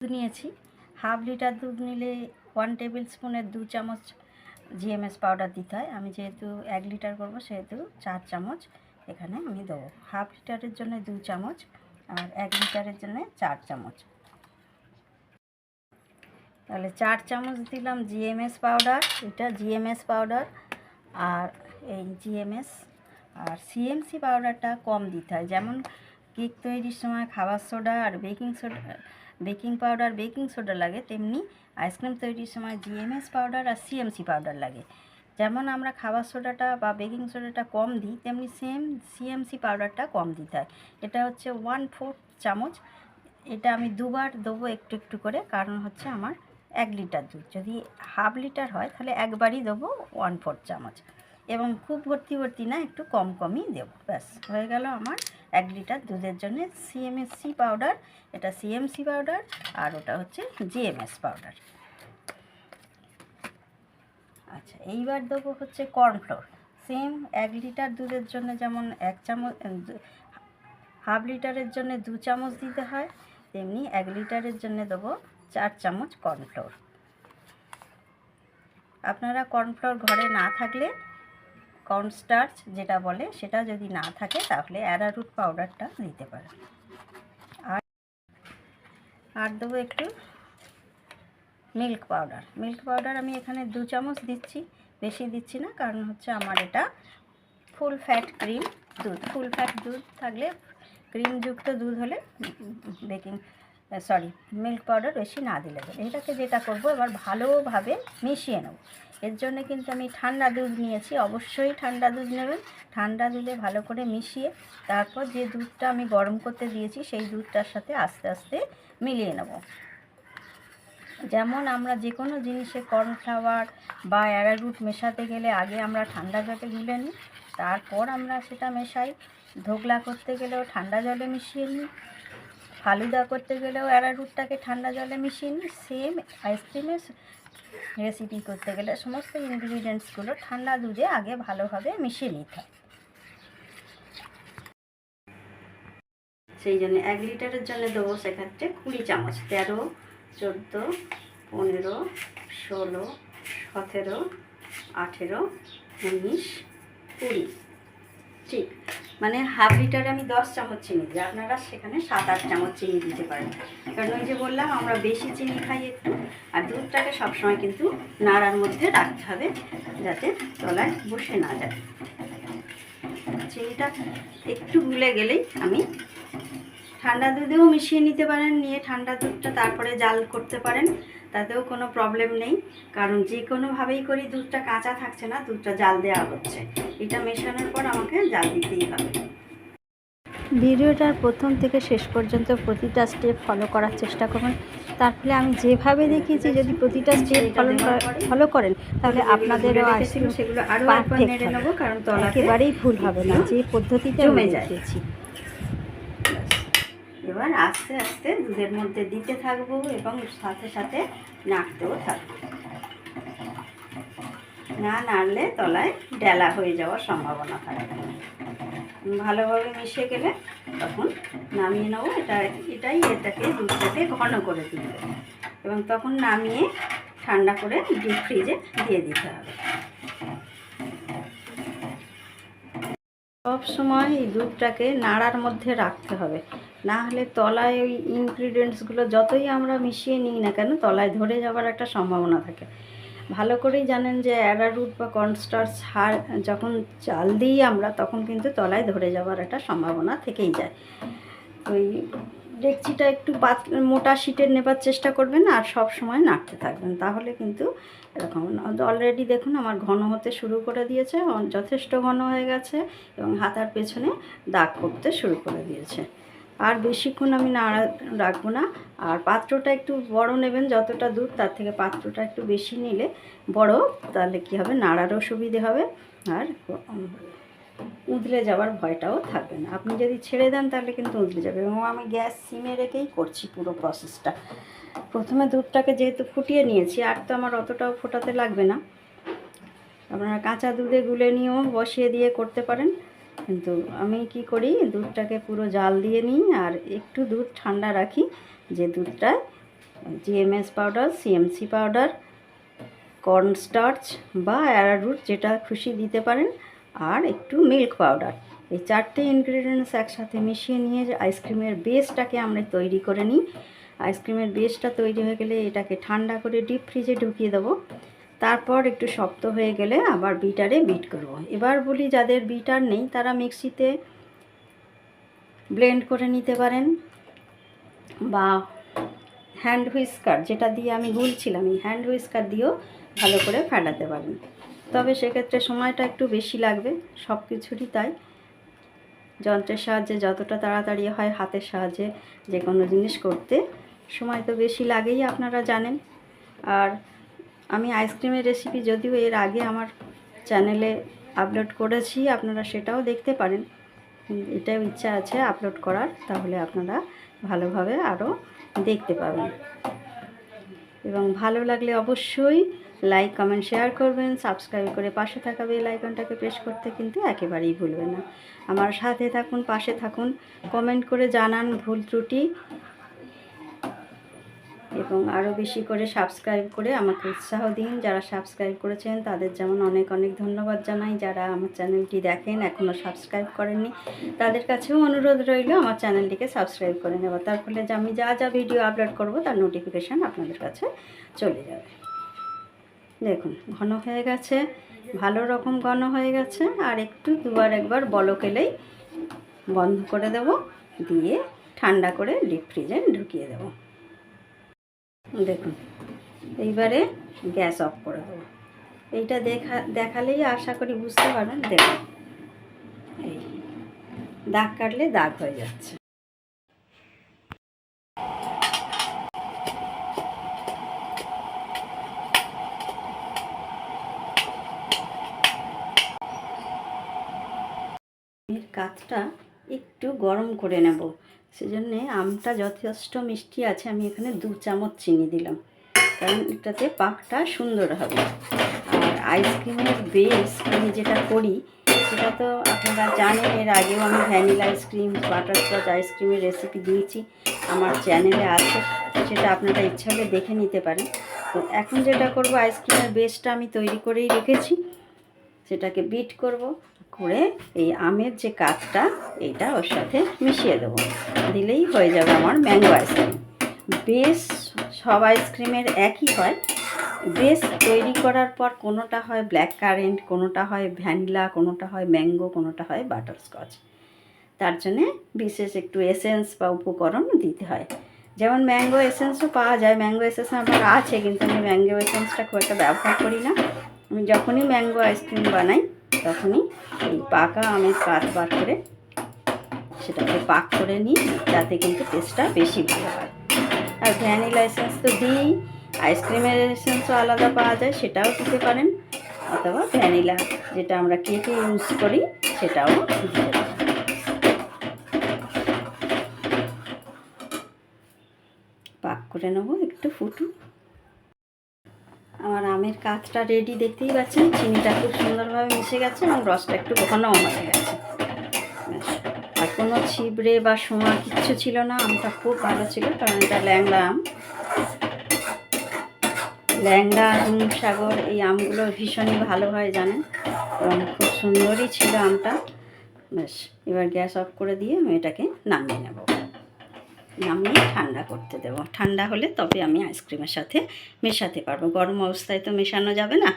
দুধ নিয়েছি। Half litre দুধ নিলে ওয়ান টেবিল স্পুনের দু চামচ জিএমএস পাউডার দিতে হয়। আমি যেহেতু এক লিটার করব, সেহেতু চার চামচ এখানে আমি দেবো। হাফ লিটারের জন্য দু চামচ আর এক লিটারের জন্য চার চামচ। তাহলে চার চামচ দিলাম জিএমএস পাউডার এটা জিএমএস পাউডার আর এই জিএমএস আর সিএমসি পাউডারটা কম দিতে হয়। যেমন কেক তৈরির সময় খাবার সোডা আর baking soda, baking powder, baking soda লাগে, তেমনি আইসক্রিম তৈরির সময় জিএমএস পাউডার আর সিএমসি পাউডার লাগে। যেমন আমরা খাবার সোডাটা বা বেকিং সোডাটা কম দিই, তেমনি সেম সিএমসি পাউডারটা কম দিতে হয়। এটা হচ্ছে ওয়ান ফোর্থ চামচ। এটা আমি দুবার দেবো একটু একটু করে, কারণ হচ্ছে আমার এক লিটার দুধ। যদি হাফ লিটার হয়, তাহলে একবারই দেবো ওয়ান ফোর্থ চামচ। এবং খুব ভর্তি ভর্তি না, একটু কম কমই দেবো। ব্যাস, হয়ে গেল আমার এক লিটার দুধের জন্য সিএমএসসি পাউডার এটা সিএমসি পাউডার আর ওটা হচ্ছে জিএমএস পাউডার আচ্ছা এইবার দেবো হচ্ছে কর্নফ্লোর সেম এক লিটার দুধের জন্য যেমন এক চামচ হাফ লিটারের জন্য দু চামচ দিতে হয়, তেমনি এক লিটারের জন্য দেবো চার চামচ কর্নফ্লোর আপনারা কর্নফ্লোর ঘরে না থাকলে কর্নস্টার্চ যেটা বলে, সেটা যদি না থাকে তাহলে অ্যারারুট পাউডারটা দিতে পারেন। আর আর দেবো একটু মিল্ক পাউডার। মিল্ক পাউডার আমি এখানে দু চামচ দিচ্ছি, বেশি দিচ্ছি না, কারণ হচ্ছে আমার এটা ফুল ফ্যাট ক্রিম দুধ। ফুল ফ্যাট দুধ থাকলে ক্রিমযুক্ত দুধ হলে বেকিং, সরি, মিল্ক পাউডার বেশি না দিলে। এটাকে যেটা করব, এবার ভালোভাবে মিশিয়ে নেব। এর জন্য কিন্তু আমি ঠান্ডা দুধ নিয়েছি। অবশ্যই ঠান্ডা দুধ নেবেন। ঠান্ডা দুধে ভালো করে মিশিয়ে তারপর যে দুধটা আমি গরম করতে দিয়েছি, সেই দুধটার সাথে আস্তে আস্তে মিলিয়ে নেব। যেমন আমরা যে কোনো জিনিসে কর্নফ্লাওয়ার বা অ্যারারুট মেশাতে গেলে আগে আমরা ঠান্ডা জলে গুলে নিই, তারপর আমরা সেটা মেশাই। ধোকলা করতে গেলেও ঠান্ডা জলে মিশিয়ে নিই। ফালুদা করতে গেলেও অ্যারারুটটাকে ঠান্ডা জলে মিশিয়ে নিই। সেম আইসক্রিমের রেসিপি করতে গেলে সমস্ত ইনগ্রিডিয়েন্টসগুলো ঠান্ডা দুধে আগে ভালোভাবে মিশিয়ে নিতে হয়। সেই জন্য এক লিটারের জন্য দেবো সেক্ষেত্রে কুড়ি চামচ, তেরো, চোদ্দ, পনেরো, ষোলো, সতেরো, আঠেরো, উনিশ, কুড়ি। ঠিক। মানে হাফ লিটারে আমি দশ চামচ চিনি দিই। আপনারা সেখানে সাত, আট চামচ চিনি দিতে পারেন। কারণ ওই যে বললাম, আমরা বেশি চিনি খাই একটু, আর দুধটাকে সবসময় কিন্তু নাড়ার মধ্যে রাখতে হবে, যাতে তলায় বসে না যায়। চিনিটা একটু গুলে গেলেই আমি ঠান্ডা দুধেও মিশিয়ে নিতে পারেন, নিয়ে ঠান্ডা দুধটা তারপরে জাল করতে পারেন। তাতেও কোনো প্রবলেম নেই। কারণ যে কোনোভাবেই করি দুধটা কাঁচা থাকছে না দুধটা জাল দেওয়া হচ্ছে। এটা মেশানোর পর আমাকে জাল দিতেই হবে। ভিডিওটার প্রথম থেকে শেষ পর্যন্ত প্রতিটা স্টেপ ফলো করার চেষ্টা করবেন তার ফলে আমি যেভাবে দেখিয়েছি যদি প্রতিটা স্টেপ ফলো ফলো করেন তাহলে আপনাদেরও আইসক্রিম সেগুলো আরও একবার নেড়ে নেব কারণ একেবারেই ভুল হবে না যে পদ্ধতিতে আমি যায়। দেখিয়েছি। এবার আস্তে আস্তে দুধের মধ্যে দিতে থাকব এবং সাথে সাথে নাড়তেও থাকব। না নাড়লে তলায় ডেলা হয়ে যাওয়ার সম্ভাবনা থাকে। ভালোভাবে মিশে গেলে তখন নামিয়ে নেব। এটা, এটাই এটাকে দুধটাকে ঘন করে তুলবে এবং তখন নামিয়ে ঠান্ডা করে ডিপ ফ্রিজে দিয়ে দিতে হবে। সব সময় এই দুধটাকে নাড়ার মধ্যে রাখতে হবে। না হলে তলায় ওই ইনগ্রিডিয়েন্টসগুলো যতই আমরা মিশিয়ে নিই না কেন, তলায় ধরে যাওয়ার একটা সম্ভাবনা থাকে। ভালো করেই জানেন যে অ্যারারুট বা কর্নস্টার্চ হার যখন চাল দিই আমরা, তখন কিন্তু তলায় ধরে যাওয়ার একটা সম্ভাবনা থেকেই যায়। ওই ডেকচিটা একটু পাত মোটা শিটের নেবার চেষ্টা করবেন আর সব সময় নাড়তে থাকবেন। তাহলে কিন্তু এরকম অলরেডি দেখুন আমার ঘন হতে শুরু করে দিয়েছে, যথেষ্ট ঘন হয়ে গেছে এবং হাতার পেছনে দাগ করতে শুরু করে দিয়েছে। আর বেশিক্ষণ আমি নাড়া রাখব না। আর পাত্রটা একটু বড় নেবেন, যতটা দুধ তার থেকে পাত্রটা একটু বেশি নিলে বড়, তাহলে কি হবে? নাড়ারও সুবিধে হবে। আর উদলে যাওয়ার ভয়টাও থাকবে না। আপনি যদি ছেড়ে দেন তাহলে কিন্তু উদলে যাবে। এবং আমি গ্যাস সিমে রেখেই করছি পুরো প্রসেসটা প্রথমে দুধটাকে যেহেতু ফুটিয়ে নিয়েছি, আর তো আমার অতটাও ফোটাতে লাগবে না। আপনারা কাঁচা দুধে গুলে নিয়েও বসিয়ে দিয়ে করতে পারেন। কিন্তু আমি কি করি, দুধটাকে পুরো জাল দিয়ে নিই আর একটু দুধ ঠান্ডা রাখি, যে দুধটা GMS powder CMC powder cornstarch বা অ্যারারুট যেটা খুশি দিতে পারেন, আর একটু মিল্ক পাউডার এই চারটে ইনগ্রিডিয়েন্টস একসাথে মিশিয়ে নিয়ে আইসক্রিমের বেসটাকে আমরা তৈরি করে নিই। আইসক্রিমের বেসটা তৈরি হয়ে গেলে এটাকে ঠান্ডা করে ডিপ ফ্রিজে ঢুকিয়ে দেবো। তারপর একটু শক্ত হয়ে গেলে আবার বিটারে বিট করব। এবার বলি যাদের বিটার নেই, তারা মিক্সিতে ব্লেন্ড করে নিতে পারেন বা হ্যান্ড হুইস্কার, যেটা দিয়ে আমি গুলছিলাম, এই হ্যান্ড হুইস্কার দিয়েও ভালো করে ফাটাতে পারেন। তবে সেক্ষেত্রে সময়টা একটু বেশি লাগবে, সব কিছুরই তাই। যন্ত্রের সাহায্যে যতটা তাড়াতাড়ি হয়, হাতের সাহায্যে যে কোনো জিনিস করতে। সময় তো বেশি লাগেই, আপনারা জানেন। আর আমি আইসক্রিমের রেসিপি যদিও এর আগে আমার চ্যানেলে আপলোড করেছি, আপনারা সেটাও দেখতে পারেন। এটাও ইচ্ছা আছে আপলোড করার, তাহলে আপনারা ভালোভাবে আরও দেখতে পাবেন। এবং ভালো লাগলে অবশ্যই লাইক কমেন্ট শেয়ার করবেন। সাবস্ক্রাইব করে পাশে থাকা বেল আইকনটাকে প্রেস করতে কিন্তু একেবারেই ভুলবেন না। আমার সাথে থাকুন, পাশে থাকুন কমেন্ট করে জানান ভুল ত্রুটি। এবং আরও বেশি করে সাবস্ক্রাইব করে আমাকে উৎসাহ দিন। যারা সাবস্ক্রাইব করেছেন, তাদের যেমন অনেক অনেক ধন্যবাদ জানাই। যারা আমার চ্যানেলটি দেখেন এখনও সাবস্ক্রাইব করেননি, তাদের কাছেও অনুরোধ রইল আমার চ্যানেলটিকে সাবস্ক্রাইব করে নেওয়া। তার ফলে যে আমি যা যা ভিডিও আপলোড করব, তার নোটিফিকেশান আপনাদের কাছে চলে যাবে। দেখুন, ঘন হয়ে গেছে, ভালো রকম ঘন হয়ে গেছে। আর একটু দুবার একবার বলক এলেই বন্ধ করে দেব, দিয়ে ঠান্ডা করে ডিপ ফ্রিজে ঢুকিয়ে দেবো। দেখুন, এইবারে গ্যাস অফ করে দেবো। এইটা দেখা, দেখালেই আশা করি বুঝতে পারবেন, দেখুন। এই, দাগ কাটলে দাগ হয়ে যাচ্ছে। কাতটা একটু গরম করে নেব। সেজন্যে আমটা যথেষ্ট মিষ্টি আছে, আমি এখানে দু চামচ চিনি দিলাম। কারণ এটাতে পাকটা সুন্দর হবে। আর আইসক্রিমের বেস আমি যেটা করি, সেটা তো আপনারা জানেন, এর আগেও আমি ভ্যানিলা আইসক্রিম, বাটারস্কচ আইসক্রিমের রেসিপি দিয়েছি আমার চ্যানেলে আছে, সেটা আপনারা ইচ্ছা হলে দেখে নিতে পারেন। তো এখন যেটা করব, আইসক্রিমের বেসটা আমি তৈরি করেই রেখেছি। সেটাকে বিট করব। করে এই আমের যে কাঠটা এইটা ওর সাথে মিশিয়ে দেবো। দিলেই হয়ে যাবে আমার ম্যাঙ্গো আইসক্রিম। বেশ সব আইসক্রিমের একই হয়। বেশ তৈরি করার পর কোনোটা হয় ব্ল্যাক কারেন্ট, কোনোটা হয় ভ্যানিলা, কোনোটা হয় ম্যাঙ্গো, কোনোটা হয় বাটারস্কচ। তার জন্যে বিশেষ একটু এসেন্স বা উপকরণ দিতে হয়। যেমন ম্যাঙ্গো এসেন্সও পাওয়া যায়। ম্যাঙ্গো এসেন্স আমার আছে, কিন্তু আমি ম্যাঙ্গো এসেন্সটা খুব একটা ব্যবহার করি না। আমি যখনই ম্যাঙ্গো আইসক্রিম বানাই, তখনই পাকা আমের কাঠ বার করে সেটাকে পাক করে নিই যাতে কিন্তু টেস্টটা বেশি ভালো হয়। আর ভ্যানিলা এসেন্স তো দিই আইসক্রিমের এসেন্সও আলাদা পাওয়া যায়, সেটাও দিতে পারেন। অথবা ভ্যানিলা যেটা আমরা কেকে ইউজ করি, সেটাও দিতে পাক করে নেব, একটু ফুটু আমার আমের কাঁচটা রেডি দেখতেই পাচ্ছেন? চিনিটা খুব সুন্দরভাবে মিশে গেছে এবং রসটা একটু ঘনও হয়ে গেছে। আর কোনো ছিবড়ে বা সোমা কিচ্ছু ছিল না, আমটা খুব ভালো ছিল, কারণ এটা ল্যাংড়া আম। ল্যাংড়া সাগর এই আমগুলো ভীষণই ভালো হয় জানেন, এবং খুব সুন্দরই ছিল আমটা। ব্যাস এবার গ্যাস অফ করে দিয়ে আমি এটাকে নামিয়ে নেব। নামিয়ে ঠান্ডা করতে দেব। ঠান্ডা হলে তবে আমি আইসক্রিমের সাথে মেশাতে পারব। গরম অবস্থায় তো মেশানো যাবে না।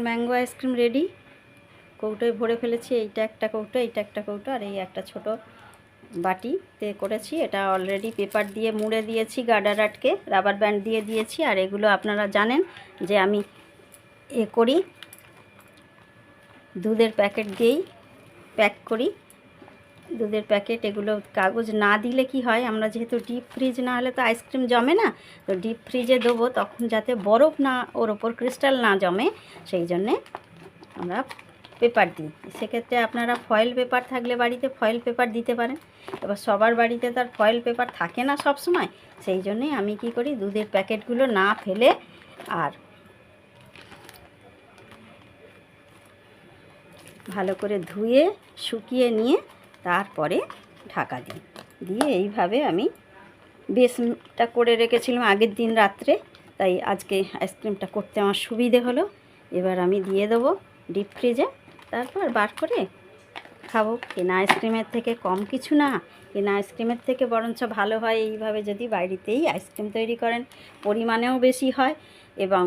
আমার ম্যাঙ্গো আইসক্রিম রেডি কৌটোয় ভরে ফেলেছি, এইটা একটা কৌটো, এইটা একটা কৌটো, আর এই একটা ছোট বাটিতে করেছি। এটা অলরেডি পেপার দিয়ে মুড়ে দিয়েছি গার্ডার আটকে রাবার ব্যান্ড দিয়ে দিয়েছি। আর এগুলো আপনারা জানেন যে আমি এ করি, দুধের প্যাকেট দিয়েই প্যাক করি। দুধের প্যাকেট, এগুলো কাগজ না দিলে কি হয়? আমরা যেহেতু ডিপ ফ্রিজ, না হলে তো আইসক্রিম জমে না। তো ডিপ ফ্রিজে দেবো তখন যাতে বরফ না, ওর ওপর ক্রিস্টাল না জমে। সেই জন্যে আমরা পেপার দিই। সেক্ষেত্রে আপনারা ফয়েল পেপার থাকলে বাড়িতে ফয়েল পেপার দিতে পারেন। এবার সবার বাড়িতে তার ফয়েল পেপার থাকে না সব সময় সেই জন্যেই আমি কি করি, দুধের প্যাকেটগুলো না ফেলে আর ভালো করে ধুয়ে, শুকিয়ে নিয়ে তারপরে ঢাকা দিই। দিয়ে এইভাবে আমি বেসটা করে রেখেছিলাম আগের দিন রাত্রে, তাই আজকে আইসক্রিমটা করতে আমার সুবিধে হলো। এবার আমি দিয়ে দেবো ডিপ ফ্রিজে, তারপর বার করে খাব। কেনা আইসক্রিমের থেকে কম কিছু না, কেনা আইসক্রিমের থেকে বরঞ্চ ভালো হয়। এইভাবে যদি বাড়িতেই আইসক্রিম তৈরি করেন, পরিমাণেও বেশি হয় এবং